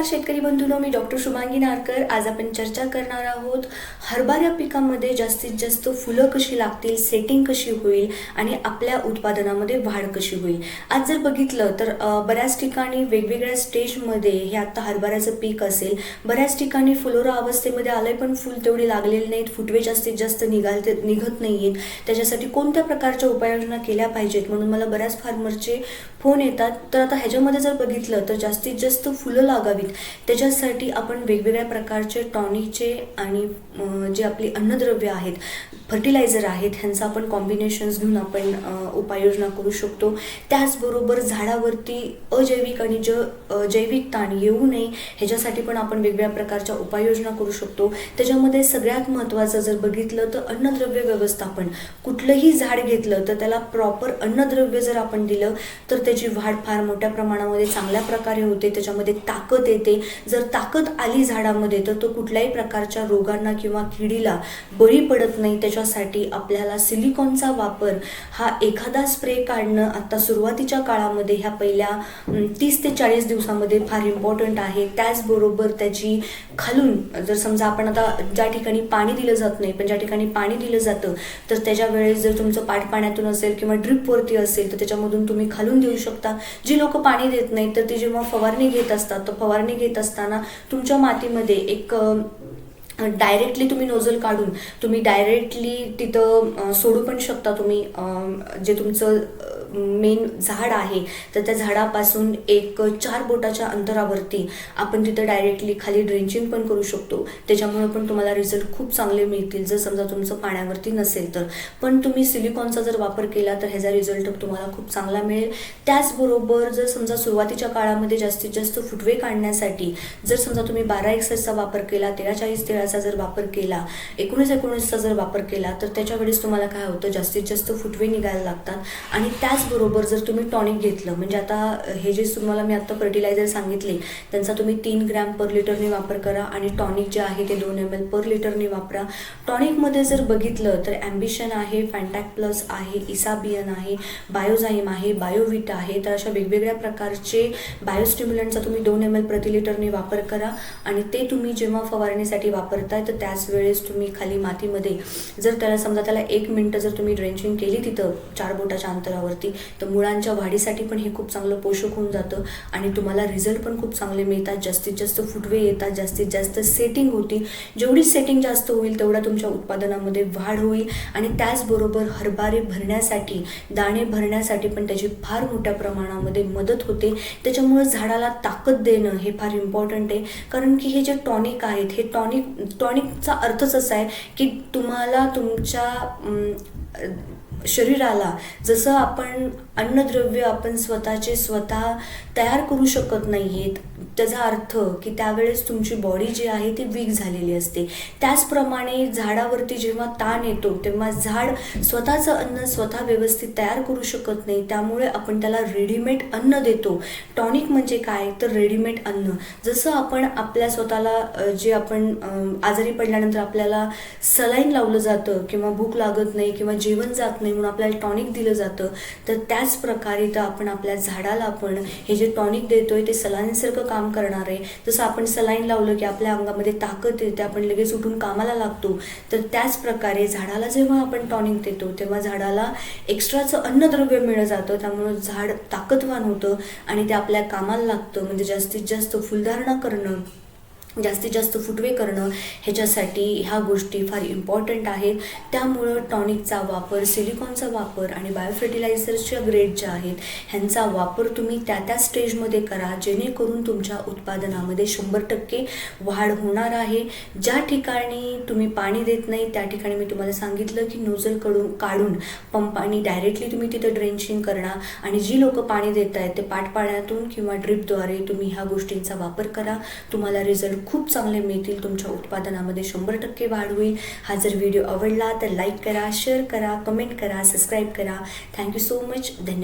नमस्कार शेतकरी बंधूनो मी डॉक्टर शुभांगी नारकर. आज आपण चर्चा करणार आहोत हरभरा पिकामध्ये जास्तीत जास्त फुलं कशी लागतील सेटिंग कशी होईल आणि आपल्या उत्पादनामध्ये वाढ कशी होईल. आज जर बघितलं तर बऱ्याच ठिकाणी वेगवेगळ्या स्टेजमध्ये हे आत्ता हरभऱ्याचं पीक असेल. बऱ्याच ठिकाणी फुलोरा अवस्थेमध्ये आलंय पण फुल तेवढी लागलेली नाहीत. फुटवे जास्तीत जास्त निघालते निघत नाहीयेत. त्याच्यासाठी कोणत्या प्रकारच्या उपाययोजना केल्या पाहिजेत? म्हणून मला बऱ्याच फार्मरचे फोन येतात. तर आता ह्याच्यामध्ये जर बघितलं तर जास्तीत जास्त फुलं लागावीत. त्याच्यासाठी आपण वेगवेगळ्या प्रकारचे टॉनिकचे आणि जे आपली अन्नद्रव्य आहेत फर्टिलायझर आहेत ह्यांचा आपण कॉम्बिनेशन्स घेऊन आपण उपाययोजना करू शकतो. त्याचबरोबर झाडावरती अजैविक आणि ज जैविक ताण येऊ नये ह्याच्यासाठी पण आपण वेगवेगळ्या प्रकारच्या उपाययोजना करू शकतो. त्याच्यामध्ये सगळ्यात महत्त्वाचं जर बघितलं तर अन्नद्रव्य व्यवस्थापन. कुठलंही झाड घेतलं तर त्याला प्रॉपर अन्नद्रव्य जर आपण दिलं तर त्याची वाढ फार मोठ्या प्रमाणामध्ये चांगल्या प्रकारे होते. त्याच्यामध्ये ताकद येते. जर ताकद आली झाडामध्ये तर तो कुठल्याही प्रकारच्या रोगांना किंवा किडीला बळी पडत नाही. त्याच्यासाठी आपल्याला सिलिकॉनचा वापर हा एखादा स्प्रे काढणं आता सुरुवातीच्या काळामध्ये ह्या पहिल्या तीस ते चाळीस दिवसामध्ये फार इम्पॉर्टंट आहे. त्याचबरोबर त्याची खालून जर समजा आपण आता ज्या ठिकाणी पाणी दिलं जात नाही पण ज्या ठिकाणी पाणी दिलं जातं तर त्याच्या वेळेस जर तुमचं पाठ पाण्यातून असेल किंवा ड्रिपवरती असेल तर त्याच्यामधून तुम्ही खालून देऊ शकता. जी लोक पाणी देत नाही तर ती जेव्हा फवारणी घेत असतात तर फवारणी घेत असताना तुमच्या मातीमध्ये एक डायरेक्टली तुम्ही नोझल काढून तुम्ही डायरेक्टली तिथं सोडू पण शकता तुम्ही जे तुमचं मेन झाड आहे तर त्या झाडापासून एक चार बोटाच्या अंतरावरती आपण तिथं डायरेक्टली खाली ड्रेंचिंग पण करू शकतो. त्याच्यामुळे पण तुम्हाला रिझल्ट खूप चांगले मिळतील जर समजा तुमचं पाण्यावरती नसेल तर. पण तुम्ही सिलिकॉनचा जर वापर केला तर ह्याचा रिझल्ट तुम्हाला खूप चांगला मिळेल. त्याचबरोबर जर समजा सुरुवातीच्या काळामध्ये जास्तीत जास्त फुटवे काढण्यासाठी जर समजा तुम्ही बारा एक्सरचा वापर केला तेरा चाळीस तेराचा जर वापर केला एकोणीस एकोणीसचा जर वापर केला तर त्याच्या वेळेस तुम्हाला काय होतं जास्तीत जास्त फुटवे निघायला लागतात. आणि त्याच त्याचबरोबर जर तुम्ही टॉनिक घेतलं म्हणजे आता हे जे तुम्हाला मी आता फर्टिलायझर सांगितले त्यांचा तुम्ही तीन ग्रॅम पर लिटरने वापर करा आणि टॉनिक जे आहे ते दोन एम एल पर लिटरने वापरा. टॉनिकमध्ये जर बघितलं तर ॲम्बिशन आहे फॅन्टॅक प्लस आहे इसाबियन आहे बायोझाईम आहे बायोविट आहे तर अशा वेगवेगळ्या प्रकारचे बायोस्टिम्युलंटचा तुम्ही दोन एम एल प्रति लिटरने वापर करा आणि ते तुम्ही जेव्हा फवारणीसाठी वापरताय तर त्याच वेळेस तुम्ही खाली मातीमध्ये जर त्याला समजा त्याला एक मिनटं जर तुम्ही ड्रेंचिंग केली तिथं चार बोटाच्या अंतरावरती तर मुळांच्या वाढीसाठी पण हे खूप चांगलं पोषक होऊन जातं. आणि तुम्हाला रिझल्ट पण खूप चांगले मिळतात. जास्तीत जास्त फुटवे येतात. जास्तीत जास्त सेटिंग होती. जेवढी सेटिंग जास्त होईल तेवढा तुमच्या उत्पादनामध्ये वाढ होईल. आणि त्याचबरोबर हरभारे भरण्यासाठी दाणे भरण्यासाठी पण त्याची फार मोठ्या प्रमाणामध्ये मदत होते. त्याच्यामुळे झाडाला ताकद देणं हे फार इम्पॉर्टंट आहे. कारण की हे जे टॉनिक आहेत हे टॉनिक टॉनिकचा अर्थच असा आहे की तुम्हाला तुमच्या शरीराला. जसं आपण अन्नद्रव्य आपण स्वतःचे स्वतः तयार करू शकत नाही आहेत त्याचा अर्थ की त्यावेळेस तुमची बॉडी जी आहे ती वीक झालेली असते. त्याचप्रमाणे झाडावरती जेव्हा ताण येतो तेव्हा झाड स्वतःचं अन्न स्वतः व्यवस्थित तयार करू शकत नाही. त्यामुळे आपण त्याला रेडीमेड अन्न देतो. टॉनिक म्हणजे काय? तर रेडीमेड अन्न. जसं आपण आपल्या स्वतःला जे आपण आजारी पडल्यानंतर आपल्याला सलाईन लावलं जातं किंवा भूक लागत नाही किंवा जेवण जात नाही म्हणून आपल्याला टॉनिक दिलं जातं तर त्याच प्रकारे तर आपण आपल्या झाडाला आपण हे जे टॉनिक देतोय ते सलाईनसारखं काम करणार आहे. जसं आपण सलाईन लावलं की आपल्या अंगामध्ये ताकद येते आपण लगेच उठून कामाला लागतो तर त्याच प्रकारे झाडाला जेव्हा आपण टॉनिक देतो तेव्हा झाडाला एक्स्ट्राचं अन्नद्रव्य मिळत जातं त्यामुळं झाड ताकदवान होतं आणि ते आपल्या कामाला लागतं. म्हणजे जास्तीत जास्त फुलधारणा करणं जास्तीत जास्त फुटवे करणं ह्याच्यासाठी ह्या गोष्टी फार इम्पॉर्टंट आहेत. त्यामुळं टॉनिकचा वापर सिलिकॉनचा वापर आणि बायोफर्टिलायझर्सच्या ग्रेड ज्या आहेत ह्यांचा वापर तुम्ही त्या त्या स्टेजमध्ये करा जेणेकरून तुमच्या उत्पादनामध्ये शंभर टक्के वाढ होणार आहे. ज्या ठिकाणी तुम्ही पाणी देत नाही त्या ठिकाणी मी तुम्हाला सांगितलं की नोझलकडून काढून पंपानी डायरेक्टली तुम्ही तिथं ड्रेंचिंग करा आणि जी लोक पाणी देत आहेत ते पाठपाण्यातून किंवा ड्रिपद्वारे तुम्ही ह्या गोष्टींचा वापर करा. तुम्हाला रिझल्ट खूप चांगले मिळतील. तुमच्या उत्पादनामध्ये शंभर टक्के वाढ होईल. हा जर व्हिडिओ आवडला तर लाईक करा शेअर करा कमेंट करा सबस्क्राईब करा. थँक्यू सो मच धन्यवाद.